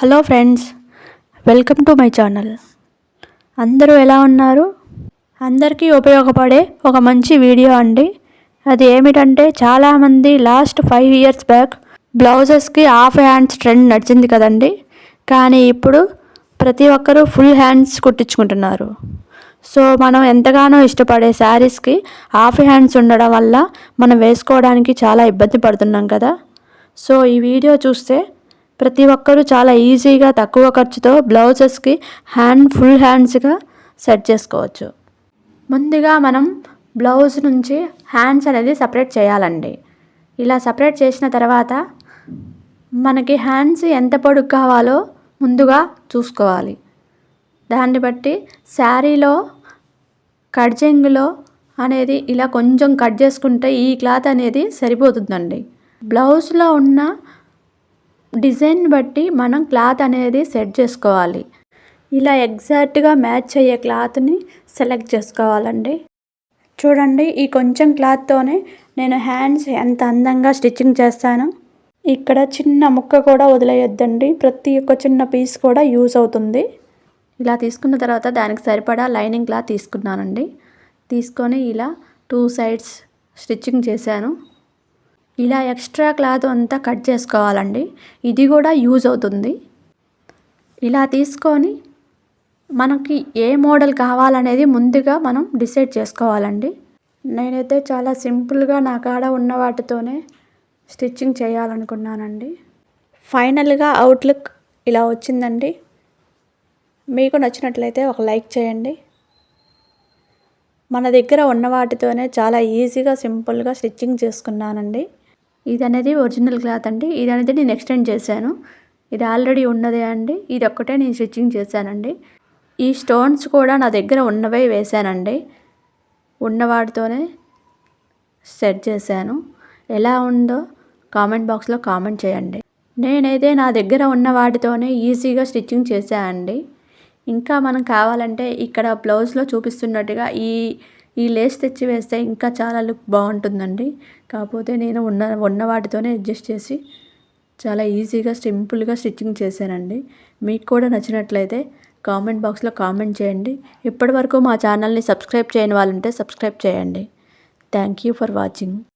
Hello friends welcome to my channel. అందరూ ఎలా ఉన్నారు? అందరికీ ఉపయోగపడే ఒక మంచి వీడియో అండి. అది ఏమిటంటే చాలామంది లాస్ట్ ఫైవ్ ఇయర్స్ బ్యాక్ బ్లౌజెస్కి హాఫ్ హ్యాండ్స్ ట్రెండ్ నడిచింది కదండి. కానీ ఇప్పుడు ప్రతి ఒక్కరూ ఫుల్ హ్యాండ్స్ కుట్టించుకుంటున్నారు. సో మనం ఎంతగానో ఇష్టపడే శారీస్కి హాఫ్ హ్యాండ్స్ ఉండడం వల్ల మనం వేసుకోవడానికి చాలా ఇబ్బంది పడుతున్నాం కదా. సో ఈ వీడియో చూస్తే ప్రతి ఒక్కరూ చాలా ఈజీగా తక్కువ ఖర్చుతో బ్లౌజెస్కి హ్యాండ్ ఫుల్ హ్యాండ్స్గా సెట్ చేసుకోవచ్చు. ముందుగా మనం బ్లౌజ్ నుంచి హ్యాండ్స్ అనేది సపరేట్ చేయాలండి. ఇలా సపరేట్ చేసిన తర్వాత మనకి హ్యాండ్స్ ఎంత పొడుగు కావాలో ముందుగా చూసుకోవాలి. దాన్ని బట్టి శారీలో కడ్జింగ్లో అనేది ఇలా కొంచెం కట్ చేసుకుంటే ఈ క్లాత్ అనేది సరిపోతుందండి. బ్లౌజ్లో ఉన్న డిజైన్ బట్టి మనం క్లాత్ అనేది సెట్ చేసుకోవాలి. ఇలా ఎగ్జాక్ట్గా మ్యాచ్ అయ్యే క్లాత్ని సెలెక్ట్ చేసుకోవాలండి. చూడండి ఈ కొంచెం క్లాత్తోనే నేను హ్యాండ్స్ ఎంత అందంగా స్టిచ్చింగ్ చేస్తాను. ఇక్కడ చిన్న ముక్క కూడా వదిలేయొద్దండి. ప్రతి ఒక్క చిన్న పీస్ కూడా యూజ్ అవుతుంది. ఇలా తీసుకున్న తర్వాత దానికి సరిపడా లైనింగ్ క్లాత్ తీసుకున్నానండి. తీసుకొని ఇలా టూ సైడ్స్ స్టిచ్చింగ్ చేశాను. ఇలా ఎక్స్ట్రా క్లాత్ అంతా కట్ చేసుకోవాలండి. ఇది కూడా యూజ్ అవుతుంది. ఇలా తీసుకొని మనకి ఏ మోడల్ కావాలనేది ముందుగా మనం డిసైడ్ చేసుకోవాలండి. నేనైతే చాలా సింపుల్గా నా కాడ ఉన్న వాటితోనే స్టిచ్చింగ్ చేయాలనుకున్నానండి. ఫైనల్గా అవుట్లుక్ ఇలా వచ్చిందండి. మీకు నచ్చినట్లయితే ఒక లైక్ చేయండి. మన దగ్గర ఉన్న వాటితోనే చాలా ఈజీగా సింపుల్గా స్టిచ్చింగ్ చేసుకున్నానండి. ఇది అనేది ఒరిజినల్ క్లాత్ అండి. ఇది అనేది నేను ఎక్స్టెండ్ చేశాను. ఇది ఆల్రెడీ ఉన్నదే అండి. ఇది ఒక్కటే నేను స్టిచ్చింగ్ చేశానండి. ఈ స్టోన్స్ కూడా నా దగ్గర ఉన్నవే వేశానండి. ఉన్నవాటితోనే సెట్ చేశాను. ఎలా ఉందో కామెంట్ బాక్స్లో కామెంట్ చేయండి. నేనైతే నా దగ్గర ఉన్న వాటితోనే ఈజీగా స్టిచ్చింగ్ చేశానండి. ఇంకా మనం కావాలంటే ఇక్కడ బ్లౌజ్లో చూపిస్తున్నట్టుగా ఈ ఈ లేస్ తెచ్చి వేస్తే ఇంకా చాలా లుక్ బాగుంటుందండి. కాకపోతే నేను ఉన్న ఉన్న వాటితోనే అడ్జస్ట్ చేసి చాలా ఈజీగా సింపుల్గా స్టిచ్చింగ్ చేశానండి. మీకు కూడా నచ్చినట్లయితే కామెంట్ బాక్స్లో కామెంట్ చేయండి. ఇప్పటివరకు మా ఛానల్ని సబ్స్క్రైబ్ చేయని వాళ్ళుంటే సబ్స్క్రైబ్ చేయండి. Thank you for watching.